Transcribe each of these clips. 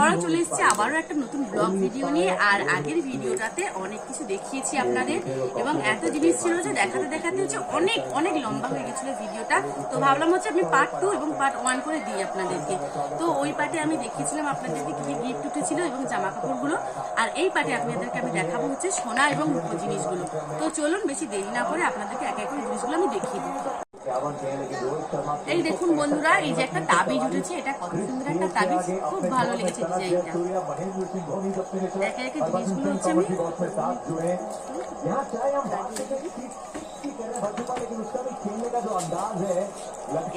আবারও চলে এসেছি, আবারও একটা নতুন ব্লগ ভিডিও নিয়ে, আর আগের ভিডিওটাতে অনেক কিছু দেখিয়েছি আপনাদের। এবং এত জিনিস ছিল যে দেখাতে দেখাতে হচ্ছে অনেক অনেক লম্বা হয়ে গেছিল ভিডিওটা তো ভাবলাম হচ্ছে আমি পার্ট টু এবং পার্ট ওয়ান করে দিই আপনাদেরকে। তো ওই পার্টে আমি দেখিয়েছিলাম আপনাদেরকে কি গিফট উঠেছিল এবং জামা কাপড়গুলো আর এই পার্টে আপনাদেরকে আমি দেখাবো হচ্ছে সোনা এবং রূপো জিনিসগুলো। তো চলুন বেশি দেরি না করে আপনাদেরকে এক এক জিনিসগুলো আমি দেখিয়ে দিই। এই দেখুন বন্ধুরা, এই যে একটা তাবিজ উঠেছে এটা কত সুন্দর একটা তাবিজ খুব ভালো লেগেছে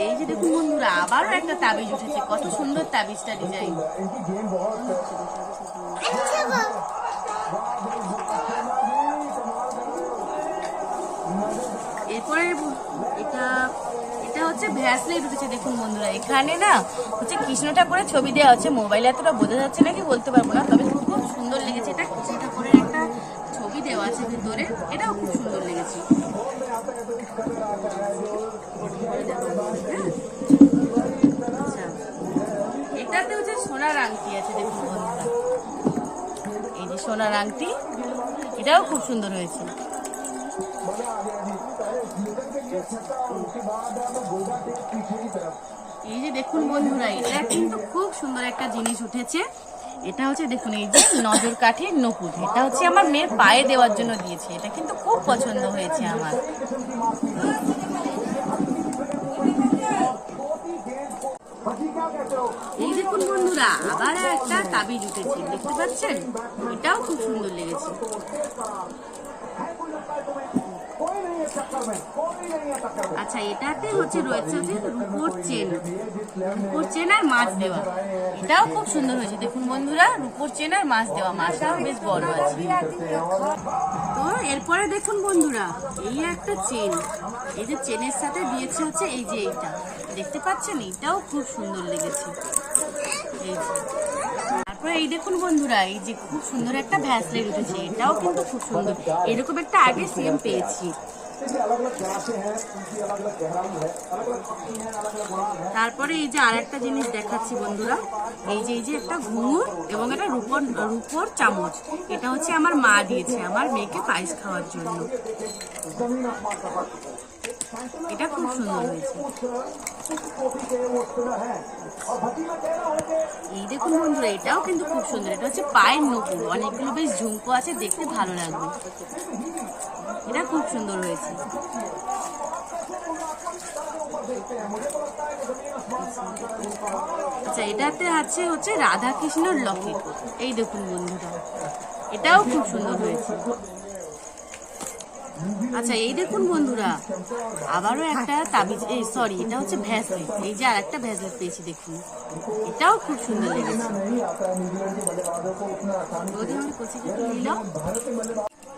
এই যে দেখুন বন্ধুরা, আবারও একটা তাবিজ উঠেছে কত সুন্দর তাবিজটা ডিজাইন এরপরে এটা এটা হচ্ছে ভ্যাসলেট উঠেছে দেখুন বন্ধুরা। এখানে না হচ্ছে কৃষ্ণ ঠাকুরের ছবি দেওয়া আছে মোবাইলে এতটা বোঝা যাচ্ছে বলতে পারব না, তবে খুব সুন্দর লেগেছে। এটা কৃষ্ণ ঠাকুরের একটা ছবি দেওয়া আছে এটাও খুব সুন্দর লেগেছে। আচ্ছা এটাতে হচ্ছে সোনার আংটি আছে, দেখুন বন্ধুরা। এই যে সোনার আংটি, এটাও খুব সুন্দর হয়েছে। এই যে দেখুন বন্ধুরা, এটা কিন্তু খুব সুন্দর একটা জিনিস উঠেছে। এটা হচ্ছে দেখুন, এই যে নজর কাঠির নকুর এটা হচ্ছে আমার মেয়ের পায়ে দেওয়ার জন্য দিয়েছে। এটা কিন্তু খুব পছন্দ হয়েছে আমার। এই দেখুন বন্ধুরা, আবার একটা তাবিজ উঠেছে, দেখতে পাচ্ছেন? এটাও খুব সুন্দর লেগেছে। আচ্ছা এটাতে হচ্ছে রয়েছে হচ্ছে রূপোর চেন। রূপোর চেন আর মাছ দেওয়া। এটাও খুব সুন্দর হয়েছে। দেখুন বন্ধুরা, রূপোর চেন আর মাছ দেওয়া। মাছটাও বেশ বড় আছে। তো এরপরে দেখুন বন্ধুরা, এই একটা চেন। এই যে চেনের সাথে দিয়েছে হচ্ছে এই যে এইটা। দেখতে পাচ্ছেন? এটাও খুব সুন্দর লেগেছে। যে। তারপরে এই দেখুন বন্ধুরা, এই যে খুব সুন্দর একটা ভ্যাসলেট উঠেছে। এটাও কিন্তু খুব সুন্দর। এরকম একটা আগে সেম পেয়েছি। তারপরে এই যে আর একটা জিনিস দেখাচ্ছি বন্ধুরা এই যে এই যে একটা ঘুঙুর এবং এটা রূপর রূপর চামচ এটা হচ্ছে আমার মা দিয়েছে আমার মেয়েকে পায়েস খাওয়ার জন্য। এটা খুব সুন্দর হয়েছে। এই দেখুন বন্ধুরা, এটাও কিন্তু খুব সুন্দর। এটা হচ্ছে পায়ের নকুর অনেকগুলো বেশ ঝুমকো আছে, দেখতে ভালো লাগবে। এটা খুব সুন্দর হয়েছে। আচ্ছা এটাতে আছে হচ্ছে রাধা কৃষ্ণর লকেট এই দেখুন বন্ধুরা, এটাও খুব সুন্দর হয়েছে। আচ্ছা এই দেখুন বন্ধুরা, আবারও একটা তাবিজ, এই সরি এটা হচ্ছে ভ্যাসলেট এই যে আর একটা ভ্যাসলেট পেয়েছি দেখুন, এটাও খুব সুন্দর লেগেছে।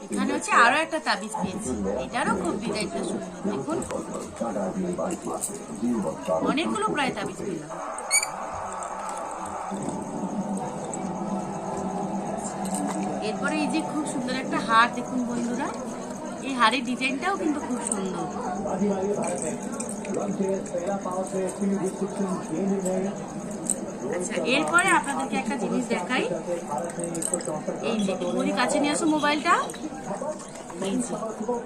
এখানে হচ্ছে আরও একটা তাবিজ পেয়েছি, এটারও খুব ডিজাইনটা সুন্দর, দেখুন। অনেকগুলো প্রায় তাবিজ পেলাম। এরপরে এই যে খুব সুন্দর একটা হার, দেখুন বন্ধুরা। এই হাড়ের ডিজাইনটাও কিন্তু খুব সুন্দর। আচ্ছা এরপরে আপনাদেরকে একটা জিনিস দেখাই। এই কাছে নিয়ে আসো মোবাইলটা।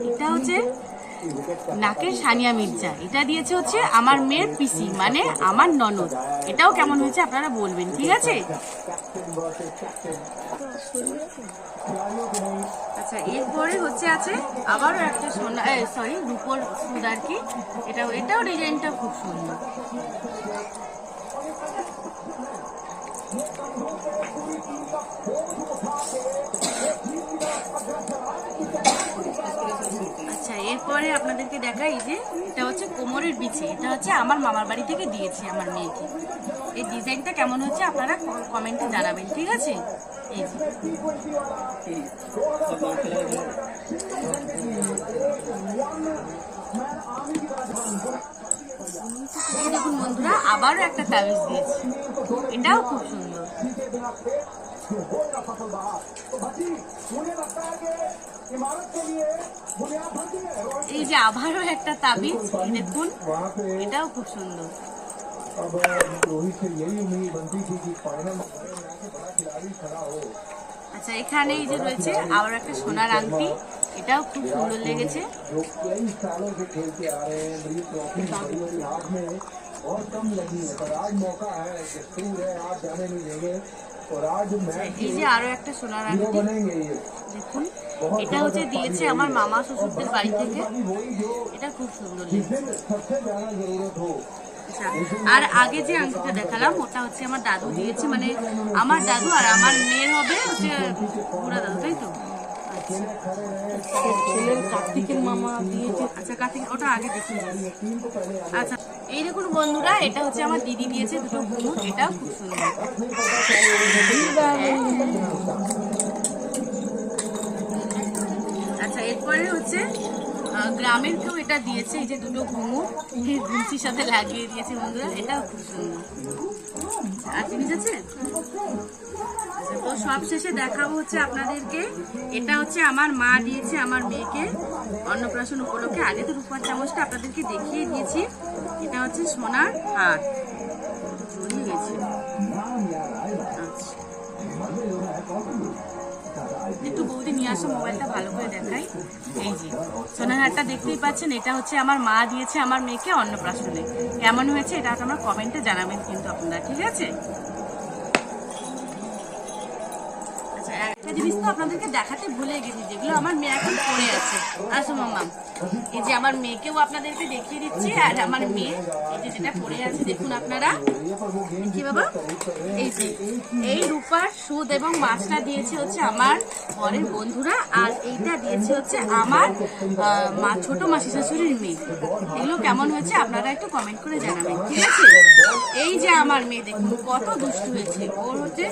এটা হচ্ছে নাকের সানিয়া মির্জা। এটা দিয়েছে হচ্ছে আমার মেয়ের পিসি মানে আমার ননদ। এটাও কেমন হয়েছে আপনারা বলবেন, ঠিক আছে? আচ্ছা এরপরে হচ্ছে আছে আবারও একটা সোনা সরি রূপোর সুদ আর কি এটা এটাও ডিজাইনটা খুব সুন্দর। আচ্ছা এরপরে আপনাদেরকে দেখাই যে এটা হচ্ছে কোমরের বিছে এটা হচ্ছে আমার মামার বাড়ি থেকে দিয়েছে আমার মেয়েকে। এই ডিজাইনটা কেমন হচ্ছে আপনারা কমেন্টে জানাবেন, ঠিক আছে? এই। দেখুন বন্ধুরা, আবারও একটা তাবিজ দিয়েছে। এটাও খুব সুন্দর। এই যে আবারও একটা তাবিজ এই দেখুন এটাও খুব সুন্দর अब रोहित से यही उम्मीद बनती थी कि फाइनल আচ্ছা এখানে এই যে রয়েছে আবার একটা সোনার আংটি এটাও খুব সুন্দর লেগেছে जो कई सालों से खेलते आ रहे हैं बड़ी ट्रॉफी भाइयों के हाथ में और कम लगी है पर आज मौका है कि टूर है आज जाने नहीं देंगे और आज मैच এই যে আরো একটা সোনার हीरो আংটি बनेंगे ये দেখুন এটা হচ্ছে দিয়েছে আমার মামা শ্বশুরদের বাড়ি থেকে अभी वही जो এটা খুব সুন্দর লেগেছে जिसे सबसे ज्यादा जरूरत हो আচ্ছা, আর আগে যে আংটিটা দেখালাম ওটা হচ্ছে আমার দাদু দিয়েছে মানে আমার দাদু আর আমার মেয়ের হবে হচ্ছে বুড়া দাদু তাই তো আচ্ছা কার্তিক, ওটা আগে দেখুন। আচ্ছা এই দেখুন বন্ধুরা, এটা হচ্ছে আমার দিদি দিয়েছে দুটো ঘুমুর এটা আচ্ছা এরপরে হচ্ছে গ্রামের কেউ এটা দিয়েছে, এই যে দুটো ঘুমুর ঘুমচির সাথে লাগিয়ে দিয়েছে বন্ধুরা, এটাও খুব সুন্দর। আর জিনিস আছে? তো সব শেষে দেখাবো হচ্ছে আপনাদেরকে, এটা হচ্ছে আমার মা দিয়েছে আমার মেয়েকে, অন্নপ্রাশন উপলক্ষে। আগে তো রূপার চামচটা আপনাদেরকে দেখিয়ে দিয়েছি, এটা হচ্ছে সোনার গেছে। আচ্ছা। একটু বৌদি নিয়ে আসো, মোবাইলটা ভালো করে দেখাই। এই যে সোনার দেখতেই পাচ্ছেন, এটা হচ্ছে আমার মা দিয়েছে আমার মেয়েকে অন্নপ্রাশনে। কেমন হয়েছে এটা আমার কমেন্টে জানাবেন কিন্তু আপনারা, ঠিক আছে? আচ্ছা একটা জিনিস তো আপনাদেরকে দেখাতে ভুলে গেছি, যেগুলো আমার মেয়ে এখন পড়ে আছে। আসো, মাম্মা। এই যে আমার মেয়েকেও আপনাদেরকে দেখিয়ে দিচ্ছি, আর আমার মেয়ে, এই যে যেটা পড়ে আছে, দেখুন আপনারা। কি বাবা? এই যে, এই রূপার সুদ এবং মাছটা দিয়েছে হচ্ছে আমার পরের বন্ধুরা, আর এইটা দিয়েছে হচ্ছে আমার মা, ছোট মাসি শাশুড়ির মেয়ে। এগুলো কেমন হয়েছে আপনারা একটু কমেন্ট করে জানাবেন, ঠিক আছে? এই যে আমার মেয়ে, দেখুন, কত দুষ্টু হয়েছে। ওর হচ্ছে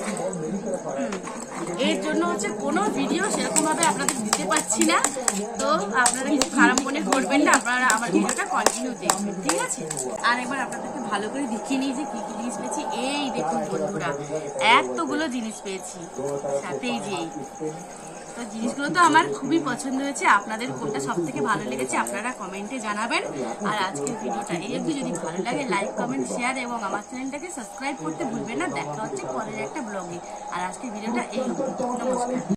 এর জন্য হচ্ছে কোনো ভিডিও সেরকমভাবে আপনাদের দিতে পারছি না। তো আপনারা কিছু খারাপ মনে করবেন না, আপনারা আমার ভিডিওটা কন্টিনিউ দেখবেন, ঠিক আছে? আর একবার আপনাদেরকে ভালো করে দেখিয়ে নিই যে কি কি জিনিস পেয়েছি। এই দেখুন বন্ধুরা, এতগুলো জিনিস পেয়েছি, সাথে এই যে তো জিনিসগুলো তো আমার খুবই পছন্দ হয়েছে, আপনাদের কোনটা সব থেকে ভালো লেগেছে আপনারা কমেন্টে জানাবেন। আর আজকের ভিডিওটা এই অবধি, যদি ভালো লাগে লাইক কমেন্ট শেয়ার এবং আমার চ্যানেলটাকে সাবস্ক্রাইব করতে ভুলবেন না। দেখা হচ্ছে পরের একটা ব্লগে আর আজকের ভিডিওটা এই। নমস্কার।